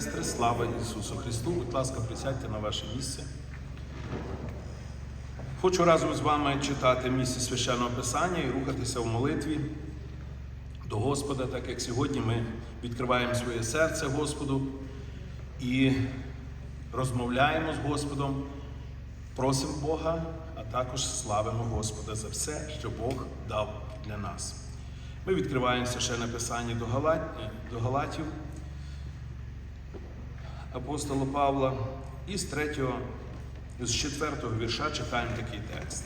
сестри, слава Ісусу Христу! Будь ласка, присядьте на ваше місце. Хочу разом з вами читати місце священного Писання і рухатися в молитві до Господа, так як сьогодні ми відкриваємо своє серце Господу і розмовляємо з Господом, просимо Бога, а також славимо Господа за все, що Бог дав для нас. Ми відкриваємо священне Писання до, Галат... до Галатів апостола Павла і з 3, з 4 вірша читаємо такий текст.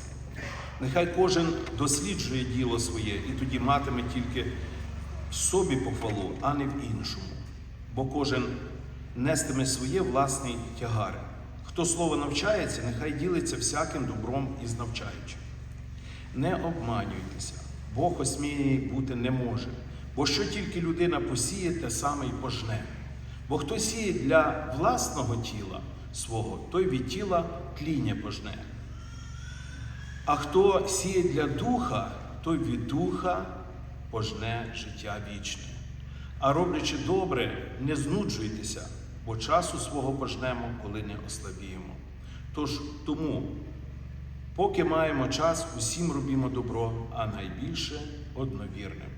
Нехай кожен досліджує діло своє і тоді матиме тільки в собі похвалу, а не в іншому. Бо кожен нестиме своє власний тягар. Хто слово навчається, нехай ділиться всяким добром із навчаючим. Не обманюйтеся, Бог осміяний бути не може, бо що тільки людина посіє, те саме й пожне. Бо хто сіє для власного тіла свого, той від тіла тління пожне. А хто сіє для духа, той від духа пожне життя вічне. А роблячи добре, не знуджуйтеся, бо часу свого пожнемо, коли не ослабіємо. Тож тому, поки маємо час, усім робімо добро, а найбільше одновірним.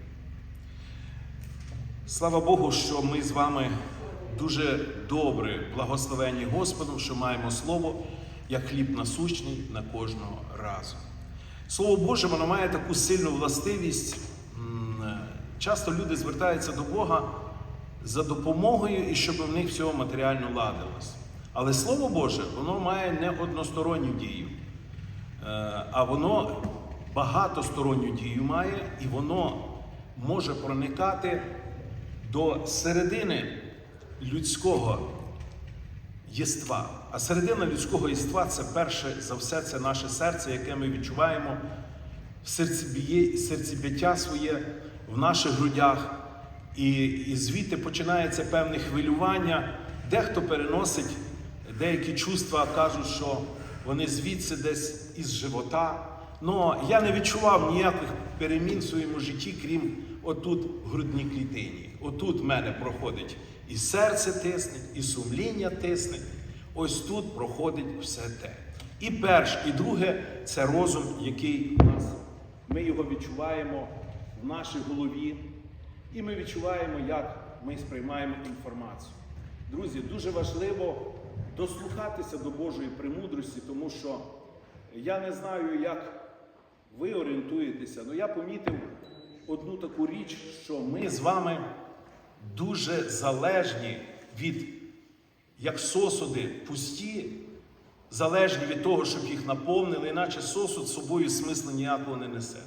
Слава Богу, що ми з вами дуже добре благословені Господом, що маємо слово як хліб насущний на кожного разу. Слово Боже, воно має таку сильну властивість. Часто люди звертаються до Бога за допомогою і щоб в них всього матеріально ладилось. Але Слово Боже, воно має не односторонню дію, Е, а воно багатосторонню дію має, і воно може проникати до середини людського єства. А середина людського єства це перше за все це наше серце, яке ми відчуваємо серцебиття своє в наших грудях. І, і звідти починається певне хвилювання. Дехто переносить деякі чувства, кажуть, що вони звідси десь із живота. Ну я не відчував ніяких перемін в своєму житті, крім отут в грудній клітині. Отут в мене проходить і серце тисне, і сумління тисне. Ось тут проходить все те. І перше, і друге це розум, який у нас. Ми його відчуваємо в нашій голові, і ми відчуваємо, як ми сприймаємо інформацію. Друзі, дуже важливо дослухатися до Божої премудрості, тому що я не знаю, як ви орієнтуєтеся, але я помітив одну таку річ, що ми з вами дуже залежні від, як сосуди пусті, залежні від того, щоб їх наповнили, іначе сосуд собою смисла ніякого не несе.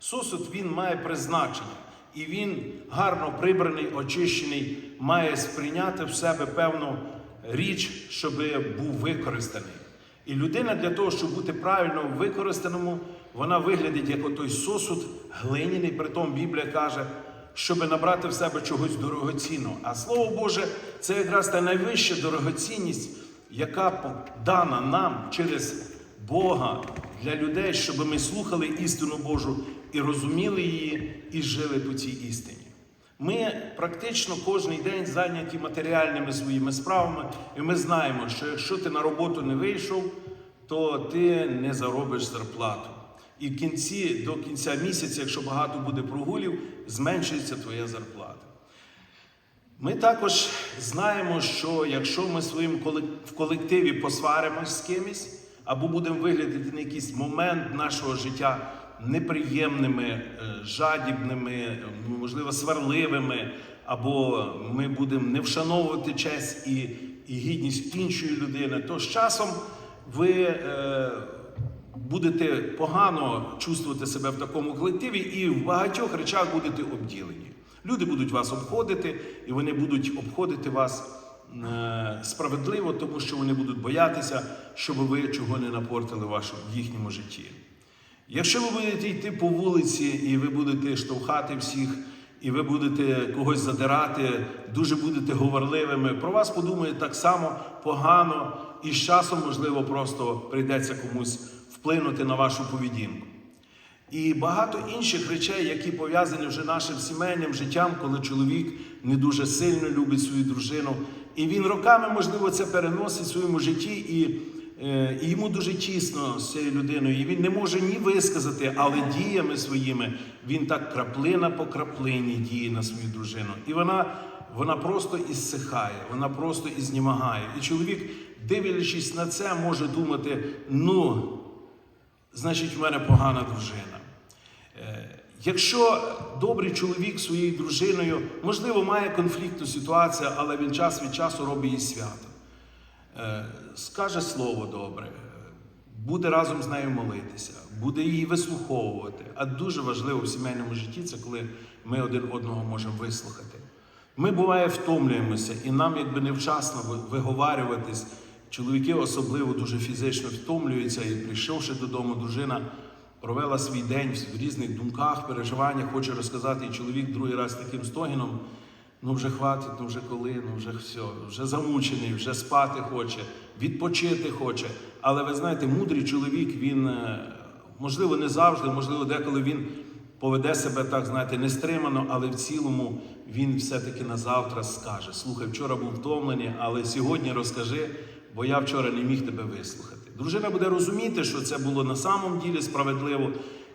Сосуд він має призначення, і він гарно прибраний, очищений, має сприйняти в себе певну річ, щоб був використаний. І людина для того, щоб бути правильно використаному, вона виглядить як отой сосуд глиняний, притом Біблія каже, щоб набрати в себе чогось дорогоцінного. А слово Боже, це якраз та найвища дорогоцінність, яка дана нам через Бога для людей, щоб ми слухали істину Божу і розуміли її, і жили по цій істині. Ми практично кожен день зайняті матеріальними своїми справами, і ми знаємо, що якщо ти на роботу не вийшов, то ти не заробиш зарплату. І в кінці, до кінця місяця, якщо багато буде прогулів, зменшується твоя зарплата. Ми також знаємо, що якщо ми своїм в колективі посваримось з кимось, або будемо виглядати на якийсь момент нашого життя неприємними, е, жадібними, е, можливо, сварливими, або ми будемо не вшановувати честь і, і гідність іншої людини, то з часом ви е, будете погано чувствувати себе в такому колективі і в багатьох речах будете обділені. Люди будуть вас обходити, і вони будуть обходити вас е, справедливо, тому що вони будуть боятися, щоб ви чого не напортили в їхньому житті. Якщо ви будете йти по вулиці і ви будете штовхати всіх, і ви будете когось задирати, дуже будете говорливими, про вас подумають так само погано, і з часом, можливо, просто прийдеться комусь вплинути на вашу поведінку. І багато інших речей, які пов'язані вже нашим сімейним життям, коли чоловік не дуже сильно любить свою дружину, І він роками, можливо, це переносить в своєму житті, і, е, і йому дуже тісно з цією людиною. І він не може ні висказати, але діями своїми він так краплина по краплині діє на свою дружину. І вона, вона просто іссихає, вона просто ізнімагає. І чоловік, дивлячись на це, може думати: ну, значить, в мене погана дружина. Е, Якщо добрий чоловік своєю дружиною, можливо, має конфліктну ситуацію, але він час від часу робить їй свято. Е, Скаже слово добре, буде разом з нею молитися, буде її вислуховувати. А дуже важливо в сімейному житті це коли ми один одного можемо вислухати. Ми буває втомлюємося, і нам якби невчасно ви- виговарюватись. Чоловіки особливо дуже фізично втомлюються, і прийшовши додому, дружина провела свій день в різних думках, переживаннях, хоче розказати, і чоловік другий раз таким стогіном. Ну вже хватить, ну вже коли, ну вже все, вже замучений, вже спати хоче, відпочити хоче. Але ви знаєте, мудрий чоловік, він е, можливо не завжди, можливо, деколи він поведе себе так, знаєте, нестримано, але в цілому він все-таки на завтра скаже: слухай, вчора був втомлений, але сьогодні розкажи, бо я вчора не міг тебе вислухати. Дружина буде розуміти, що це було на самом ділі справедливо,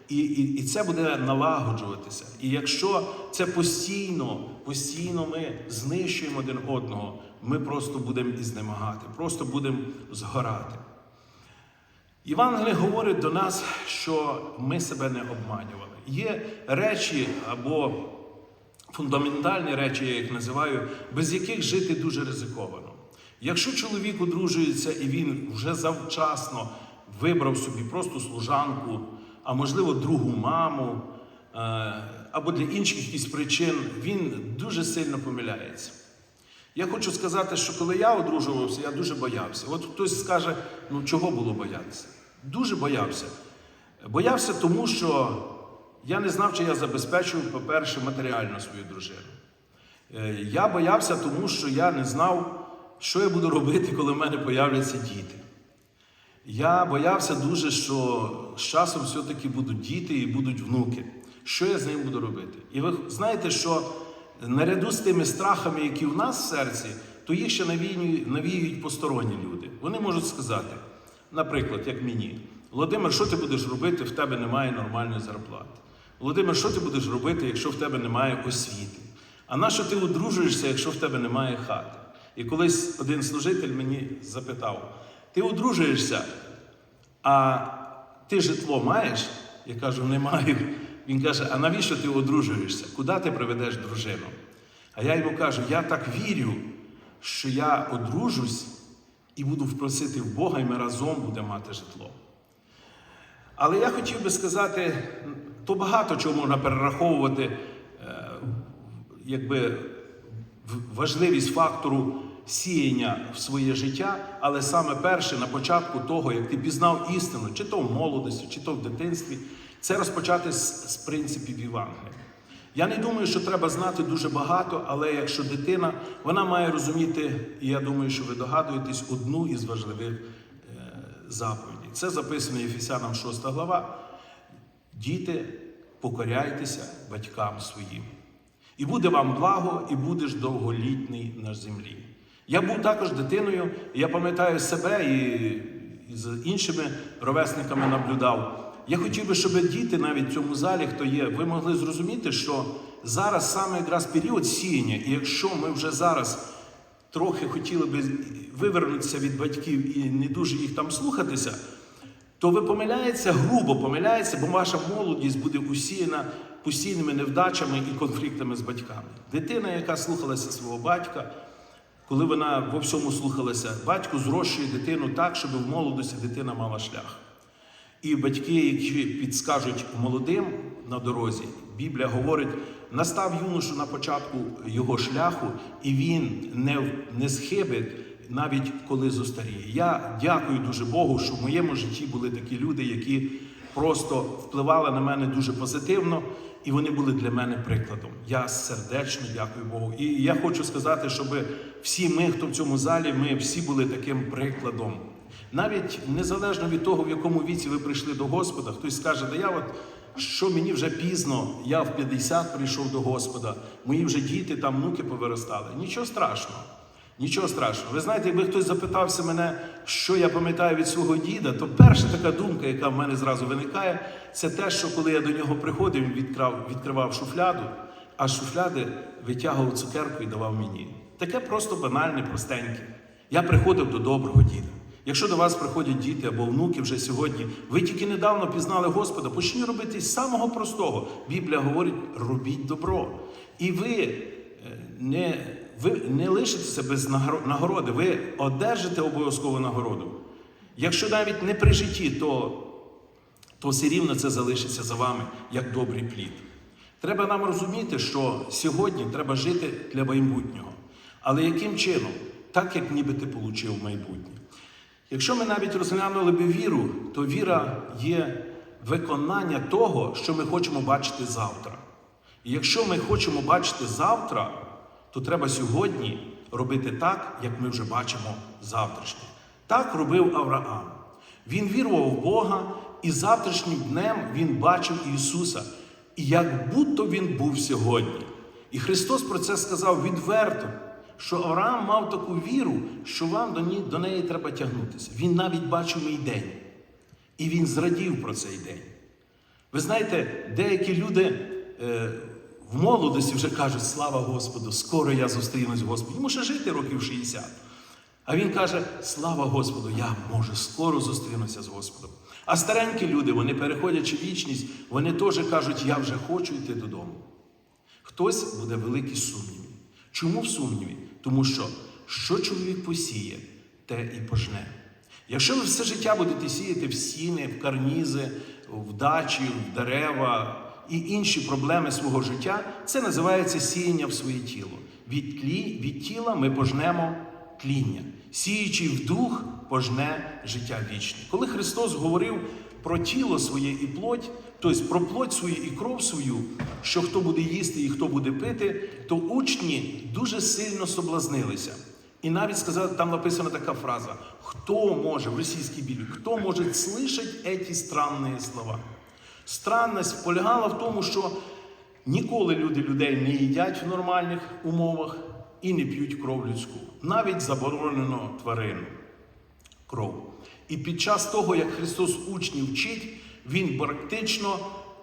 і, і, і це буде налагоджуватися. І якщо це постійно, постійно ми знищуємо один одного, ми просто будемо ізнемагати, просто будемо згорати. Євангеліє говорить до нас, що ми себе не обманювали. Є речі або фундаментальні речі, я їх називаю, без яких жити дуже ризиковано. Якщо чоловік одружується і він вже завчасно вибрав собі просто служанку, а можливо другу маму, е, або для інших якихось причин, він дуже сильно помиляється. Я хочу сказати, що коли я одружувався, я дуже боявся. От хтось скаже, ну чого було боятися? Дуже боявся. Боявся тому, що я не знав, чи я забезпечую, по-перше, матеріально свою дружину. Е, Я боявся тому, що я не знав, що я буду робити, коли в мене появляться діти. Я боявся дуже, що з часом все-таки будуть діти і будуть внуки. Що я з ним буду робити? І ви знаєте, що наряду з тими страхами, які в нас в серці, то їх ще навіюють, посторонні люди. Вони можуть сказати, наприклад, як мені, Володимир, що ти будеш робити, в тебе немає нормальної зарплати? Володимир, що ти будеш робити, якщо в тебе немає освіти? А на що ти одружуєшся, якщо в тебе немає хати? І колись один служитель мені запитав: ти одружуєшся, а ти житло маєш? Я кажу, не маю. Він каже: а навіщо ти одружуєшся? Куди ти приведеш дружину? А я йому кажу: я так вірю, що я одружусь і буду впросити в Бога, і ми разом будемо мати житло. Але я хотів би сказати, то багато чого можна перераховувати, е, якби важливість фактору сіяння в своє життя, але саме перше на початку того, як ти пізнав істину, чи то в молодості, чи то в дитинстві, це розпочати з, з принципів Євангелія. Я не думаю, що треба знати дуже багато, але якщо дитина, вона має розуміти, і я думаю, що ви догадуєтесь, одну із важливих е, заповідей. Це записано Єфесянам 6 глава. Діти, покоряйтеся батькам своїм. І буде вам благо, і будеш довголітний на землі. Я був також дитиною, я пам'ятаю себе і, і з іншими ровесниками наблюдав. Я хотів би, щоб діти навіть в цьому залі, хто є, ви могли зрозуміти, що зараз саме якраз період сіяння, і якщо ми вже зараз трохи хотіли би вивернутися від батьків і не дуже їх там слухатися, то ви помиляєтеся, грубо помиляєтеся, бо ваша молодість буде усіяна постійними невдачами і конфліктами з батьками. Дитина, яка слухалася свого батька, коли вона во всьому слухалася, батько зрощує дитину так, щоб в молодості дитина мала шлях. І батьки, які підскажуть молодим на дорозі, Біблія говорить, настав юношу на початку його шляху, і він не, не схибить, навіть коли зостаріє. Я дякую дуже Богу, що в моєму житті були такі люди, які просто впливали на мене дуже позитивно, і вони були для мене прикладом. Я сердечно дякую Богу. І я хочу сказати, щоб всі ми, хто в цьому залі, ми всі були таким прикладом. Навіть незалежно від того, в якому віці ви прийшли до Господа, хтось скаже, да я от що мені вже пізно, я в 50 прийшов до Господа, мої вже діти там внуки повиростали. Нічого страшного. Нічого страшного. Ви знаєте, якби хтось запитався мене, що я пам'ятаю від свого діда, то перша така думка, яка в мене зразу виникає, це те, що коли я до нього приходив, він відкрав, відкривав шуфляду, а шуфляди витягував цукерку і давав мені. Таке просто банальне, простеньке. Я приходив до доброго діда. Якщо до вас приходять діти або внуки вже сьогодні, ви тільки недавно пізнали Господа, почніть робити з самого простого. Біблія говорить: робіть добро. І ви е, не, ви не лишитеся без нагороди, ви одержите обов'язкову нагороду. Якщо навіть не при житті, то, то все рівно це залишиться за вами як добрий плід. Треба нам розуміти, що сьогодні треба жити для майбутнього. Але яким чином? Так, як ніби ти отримав майбутнє. Якщо ми навіть розглянули би віру, то віра є виконання того, що ми хочемо бачити завтра. І якщо ми хочемо бачити завтра, то треба сьогодні робити так, як ми вже бачимо завтрашнє. Так робив Авраам. Він вірував в Бога, і завтрашнім днем він бачив Ісуса, і як будто він був сьогодні. І Христос про це сказав відверто, що Авраам мав таку віру, що вам до неї, треба тягнутися. Він навіть бачив мій день. І він зрадів про цей день. Ви знаєте, деякі люди е, в молодості вже кажуть, слава Господу, скоро я зустрінусь з Господом. Йому ще жити років 60. А він каже: Слава Господу, я може скоро зустрінуся з Господом. А старенькі люди, вони переходячи вічність, вони теж кажуть, я вже хочу йти додому. Хтось буде великі сумніви. Чому в сумніві? Тому що що чоловік посіє, те і пожне. Якщо ви все життя будете сіяти в сіни, в карнізи, в дачі, в дерева і інші проблеми свого життя, це називається сіяння в своє тіло. Від, тлі, від тіла ми пожнемо тління. Сіючи в дух, пожне життя вічне. Коли Христос говорив про тіло своє і плоть, тобто про плоть свою і кров свою, що хто буде їсти і хто буде пити, то учні дуже сильно соблазнилися. І навіть сказали, там написана така фраза: хто може в російській Біблії, хто може слышать эти странні слова? Странність полягала в тому, що ніколи люди людей не їдять в нормальних умовах і не п'ють кров людську. Навіть заборонено тварину кров. І під час того, як Христос учнів вчить, Він практично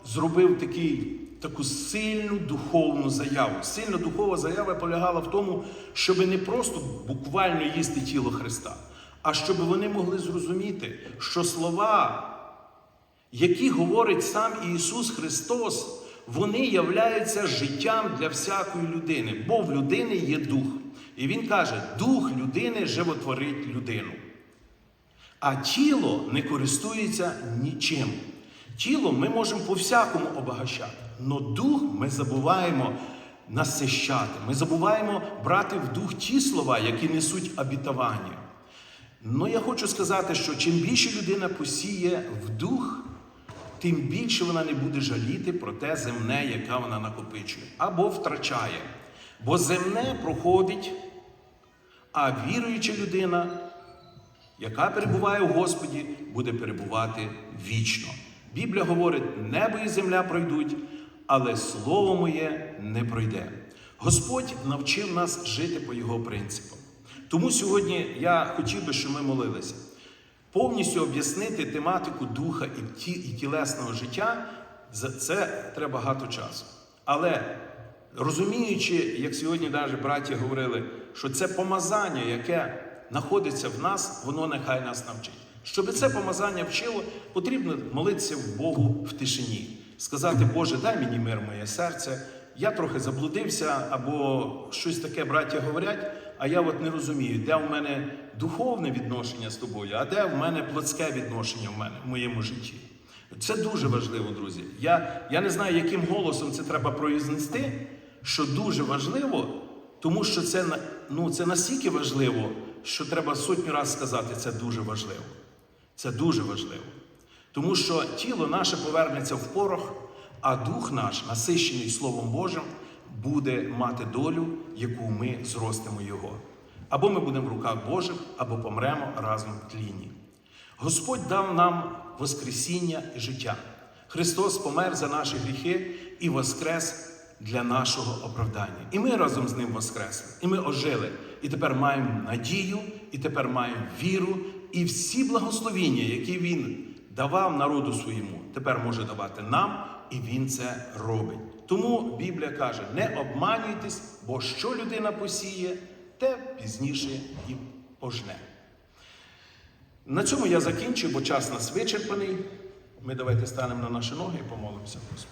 зробив такий, таку сильну духовну заяву. Сильна духова заява полягала в тому, щоб не просто буквально їсти тіло Христа, а щоб вони могли зрозуміти, що слова, які говорить сам Ісус Христос, вони являються життям для всякої людини, бо в людини є дух. І Він каже, дух людини животворить людину. А тіло не користується нічим. Тіло ми можемо по-всякому обагащати, але дух ми забуваємо насищати. Ми забуваємо брати в дух ті слова, які несуть обітування. Ну я хочу сказати, що чим більше людина посіє в дух, тим більше вона не буде жаліти про те земне, яке вона накопичує, або втрачає. Бо земне проходить, а віруюча людина яка перебуває у Господі, буде перебувати вічно. Біблія говорить: небо і земля пройдуть, але слово моє не пройде. Господь навчив нас жити по його принципам. Тому сьогодні я хотів би, щоб ми молилися. Повністю об'яснити тематику духа і ті- і тілесного життя за це треба багато часу. Але розуміючи, як сьогодні навіть браті говорили, що це помазання, яке знаходиться в нас, воно нехай нас навчить. Щоб це помазання вчило, потрібно молитися в Богу в тишині, сказати, Боже, дай мені мир моє серце. Я трохи заблудився, або щось таке браття говорять, а я от не розумію, де в мене духовне відношення з тобою, а де в мене плотське відношення в мене в моєму житті. Це дуже важливо, друзі. Я, я не знаю, яким голосом це треба произнести, що дуже важливо, тому що це, ну, це настільки важливо, що треба сотню разів сказати, це дуже важливо. Це дуже важливо. Тому що тіло наше повернеться в порох, а дух наш, насищений Словом Божим, буде мати долю, яку ми зростимо Його. Або ми будемо в руках Божих, або помремо разом в тліні. Господь дав нам Воскресіння і життя. Христос помер за наші гріхи і воскрес для нашого оправдання. І ми разом з ним воскресли, і ми ожили. І тепер маємо надію, і тепер маємо віру, і всі благословіння, які він давав народу своєму, тепер може давати нам, і він це робить. Тому Біблія каже: не обманюйтесь, бо що людина посіє, те пізніше і пожне. На цьому я закінчу, бо час нас вичерпаний. Ми давайте станемо на наші ноги і помолимося. Господу.